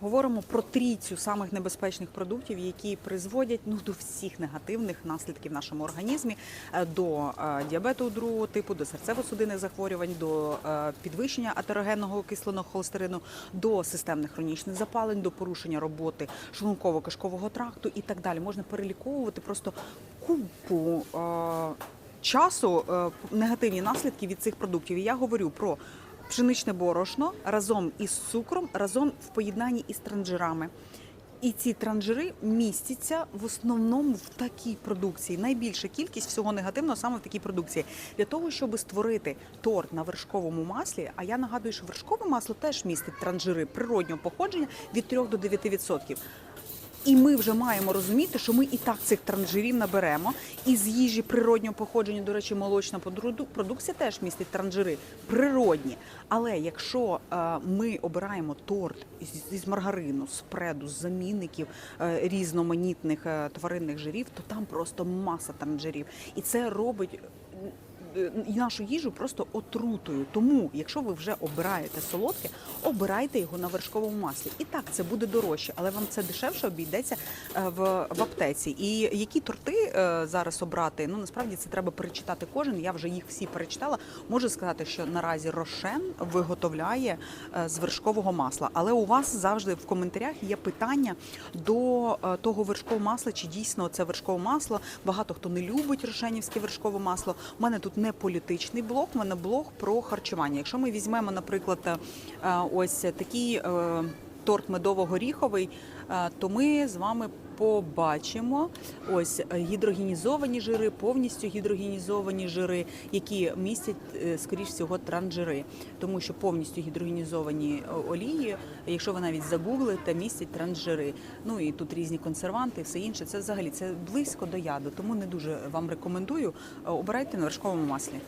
Говоримо про трійцю самих небезпечних продуктів, які призводять ну до всіх негативних наслідків в нашому організмі, е, до е, діабету другого типу, до серцево-судинних захворювань, до е, підвищення атерогенного кислотного холестерину, до системних хронічних запалень, до порушення роботи шлунково-кишкового тракту і так далі. Можна переліковувати просто купу. Часу негативні наслідки від цих продуктів. І я говорю про пшеничне борошно разом із цукром, разом в поєднанні із транжирами. І ці транжири містяться в основному в такій продукції. Найбільша кількість всього негативного саме в такій продукції. Для того, щоб створити торт на вершковому маслі, а я нагадую, що вершкове масло теж містить транжири природнього походження від 3 до 9%. І ми вже маємо розуміти, що ми і так цих транжирів наберемо. І з їжі природнього походження, до речі, молочна продукція теж містить транжири природні. Але якщо е, ми обираємо торт із, маргарину, з преду, з замінників е, різноманітних е, тваринних жирів, то там просто маса транжирів. І це робить. Е, нашу їжу просто отрутою. Тому, якщо ви вже обираєте солодке, обирайте його на вершковому маслі. І так це буде дорожче, але вам це дешевше обійдеться е, в, в аптеці. І які торти зараз обрати? Ну насправді це треба перечитати кожен. Я вже їх всі перечитала. Можу сказати, що наразі Рошен виготовляє е, з вершкового масла. Але у вас завжди в коментарях є питання до е, того вершкового масла, чи дійсно це вершкове масло. Багато хто не любить рошенівське вершкове масло. У мене тут не політичний блок, у мене блок про харчування. Якщо ми візьмемо, наприклад, е, ось такий е, торт медово-горіховий, е, то ми з вами побачимо ось е, гідрогенізовані жири, повністю гідрогенізовані жири, які містять, е, скоріш всього, транжири. Тому що повністю гідрогенізовані олії, якщо ви навіть загуглите, містять транжири. Ну і тут різні консерванти, все інше. Це взагалі це близько до яду, тому не дуже вам рекомендую. Обирайте на вершковому маслі.